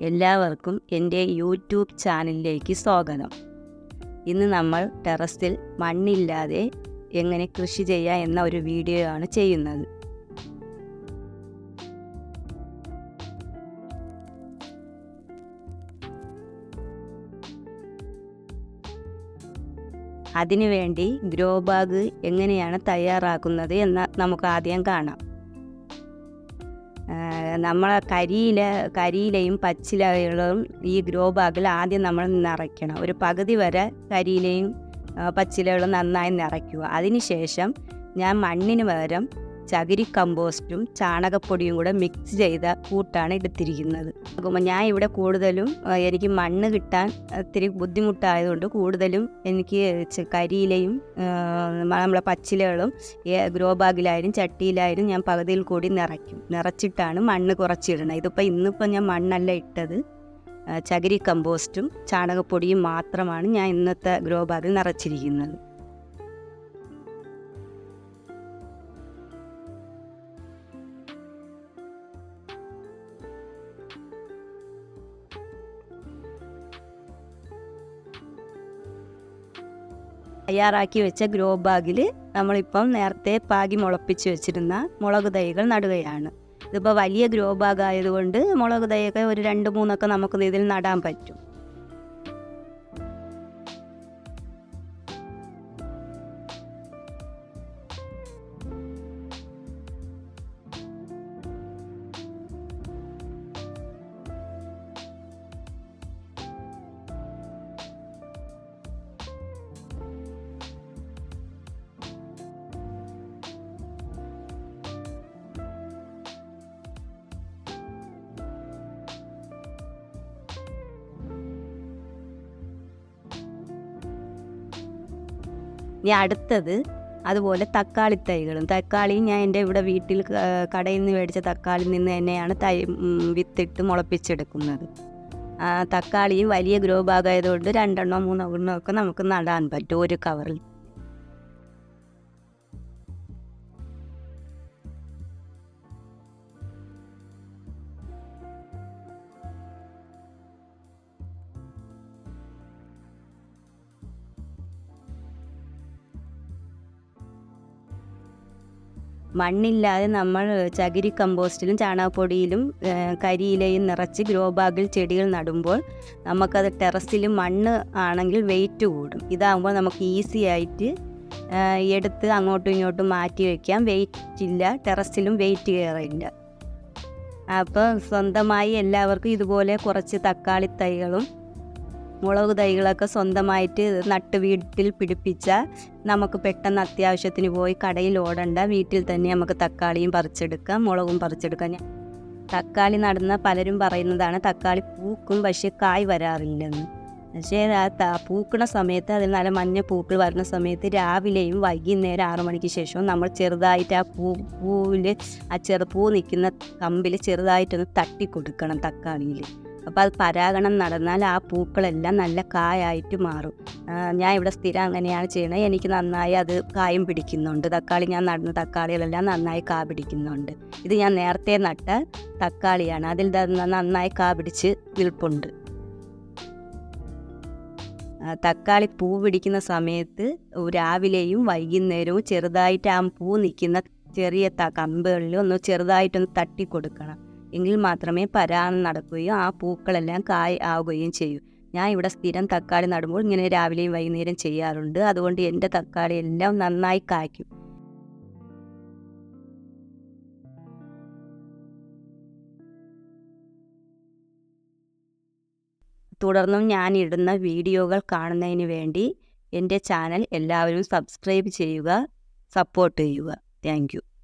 എല്ലാവർക്കും എന്റെ യൂട്യൂബ് ചാനലിലേക്ക് സ്വാഗതം. ഇന്ന് നമ്മൾ ടെറസിൽ മണ്ണില്ലാതെ എങ്ങനെ കൃഷി ചെയ്യാം എന്ന ഒരു വീഡിയോ ആണ് ചെയ്യുന്നത്. അതിനുവേണ്ടി ഗ്രോ ബാഗ് എങ്ങനെയാണ് തയ്യാറാക്കുന്നത് എന്ന് നമുക്ക് ആദ്യം കാണാം. നമ്മൾ കരിയില കരിയിലയും പച്ചിലകളും ഈ ഗ്രോ ബാഗിൽ ആദ്യം നമ്മൾ നിറയ്ക്കണം. ഒരു പകുതി വരെ കരിയിലയും പച്ചിലകളും നന്നായി നിറയ്ക്കുക. അതിനുശേഷം ഞാൻ മണ്ണിന് പകരം ചകിരി കമ്പോസ്റ്റും ചാണകപ്പൊടിയും കൂടെ മിക്സ് ചെയ്ത കൂട്ടാണ് എടുത്തിരിക്കുന്നത്. ഞാൻ ഇവിടെ കൂടുതലും എനിക്ക് മണ്ണ് കിട്ടാൻ ഇത്തിരി ബുദ്ധിമുട്ടായതുകൊണ്ട് കൂടുതലും എനിക്ക് കരിയിലയും നമ്മളെ പച്ചിലകളും ഗ്രോ ബാഗിലായാലും ചട്ടിയിലായാലും ഞാൻ പകുതിയിൽ കൂടി നിറയ്ക്കും. നിറച്ചിട്ടാണ് മണ്ണ് കുറച്ചിടണം ഇതിപ്പോൾ ഇന്നിപ്പോൾ ഞാൻ മണ്ണല്ല ഇട്ടത്. ചകിരി കമ്പോസ്റ്റും ചാണകപ്പൊടിയും മാത്രമാണ് ഞാൻ ഇന്നത്തെ ഗ്രോ ബാഗിൽ നിറച്ചിരിക്കുന്നത്. തയ്യാറാക്കി വെച്ച ഗ്രോ ബാഗിൽ നമ്മളിപ്പം നേരത്തെ പാകി മുളപ്പിച്ച് വെച്ചിരുന്ന മുളക് തൈകൾ നടുകയാണ്. ഇതിപ്പോൾ വലിയ ഗ്രോ ബാഗ് ആയതുകൊണ്ട് മുളക് തൈയൊക്കെ ഒരു രണ്ട് മൂന്നൊക്കെ നമുക്ക് ഇതിൽ നടാൻ പറ്റും. ഇനി അടുത്തത് അതുപോലെ തക്കാളി തൈകളും. തക്കാളിയും ഞാൻ എന്റെ ഇവിടെ വീട്ടിൽ കടയിൽ നിന്ന് മേടിച്ച തക്കാളിയിൽ നിന്ന് തന്നെയാണ് തൈ വിത്തിട്ട് മുളപ്പിച്ചെടുക്കുന്നത്. തക്കാളിയും വലിയ ഗ്രോ ഭാഗമായതുകൊണ്ട് രണ്ടെണ്ണോ മൂന്നോ എണ്ണോ ഒക്കെ നമുക്ക് നടാൻ പറ്റും ഒരു കവറിൽ. മണ്ണില്ലാതെ നമ്മൾ ചകിരി കമ്പോസ്റ്റിലും ചാണകപ്പൊടിയിലും കരിയിലയും നിറച്ച് ഗ്രോ ബാഗിൽ ചെടികൾ നടുമ്പോൾ നമുക്കത് ടെറസിൽ മണ്ണ് ആണെങ്കിൽ വെയിറ്റ് കൂടും. ഇതാകുമ്പോൾ നമുക്ക് ഈസി ആയിട്ട് എടുത്ത് അങ്ങോട്ടും ഇങ്ങോട്ടും മാറ്റി വയ്ക്കാം വെയിറ്റ് ഇല്ല ടെറസിലും വെയിറ്റ് കയറില്ല അപ്പോൾ സ്വന്തമായി എല്ലാവർക്കും ഇതുപോലെ കുറച്ച് തക്കാളി തൈകളും മുളക് തൈകളൊക്കെ സ്വന്തമായിട്ട് നട്ട് വീട്ടിൽ പിടിപ്പിച്ചാൽ നമുക്ക് പെട്ടെന്ന് അത്യാവശ്യത്തിന് പോയി കടയിൽ ഓടണ്ട. വീട്ടിൽ തന്നെ നമുക്ക് തക്കാളിയും പറിച്ചെടുക്കാം മുളകും പറിച്ചെടുക്കാം. തക്കാളി നടുന്ന പലരും പറയുന്നതാണ് തക്കാളി പൂക്കും പക്ഷേ കായ് വരാറില്ലെന്ന്. പക്ഷേ പൂക്കണ സമയത്ത് അതിൽ നല്ല മഞ്ഞ പൂക്കൾ വരുന്ന സമയത്ത് രാവിലെയും വൈകുന്നേരം ആറു മണിക്ക് ശേഷവും നമ്മൾ ചെറുതായിട്ട് ആ പൂ പൂവിൽ ആ ചെറു പൂ നിൽക്കുന്ന കമ്പിൽ ചെറുതായിട്ടൊന്ന് തട്ടി കൊടുക്കണം തക്കാളിയിൽ അപ്പോൾ അത് പരാഗണം നടന്നാൽ ആ പൂക്കളെല്ലാം നല്ല കായായിട്ട് മാറും. ഞാൻ ഇവിടെ സ്ഥിരം അങ്ങനെയാണ് ചെയ്യുന്നത് എനിക്ക് നന്നായി അത് കായും പിടിക്കുന്നുണ്ട്. തക്കാളി ഞാൻ നടന്ന തക്കാളികളെല്ലാം നന്നായി കാ പിടിക്കുന്നുണ്ട്. ഇത് ഞാൻ നേരത്തെ നട്ട തക്കാളിയാണ്. അതിൽ നന്നായി കാ പിടിച്ച് നിൽപ്പുണ്ട്. തക്കാളി പൂ പിടിക്കുന്ന സമയത്ത് രാവിലെയും വൈകുന്നേരവും ചെറുതായിട്ട് ആ പൂ നിൽക്കുന്ന ചെറിയ കമ്പുകളിൽ ഒന്ന് ചെറുതായിട്ടൊന്ന് തട്ടി കൊടുക്കണം എങ്കിൽ മാത്രമേ പരാന്ന് നടക്കുകയും ആ പൂക്കളെല്ലാം കായ് ആവുകയും ചെയ്യൂ. ഞാൻ ഇവിടെ സ്ഥിരം തക്കാളി നടുമ്പോൾ ഇങ്ങനെ രാവിലെയും വൈകുന്നേരം ചെയ്യാറുണ്ട്. അതുകൊണ്ട് എന്റെ തക്കാളി എല്ലാം നന്നായി കായ്ക്കും. തുടർന്നും ഞാൻ ഇടുന്ന വീഡിയോകൾ കാണുന്നതിന് വേണ്ടി എന്റെ ചാനൽ എല്ലാവരും സബ്സ്ക്രൈബ് ചെയ്യുക സപ്പോർട്ട് ചെയ്യുക. താങ്ക്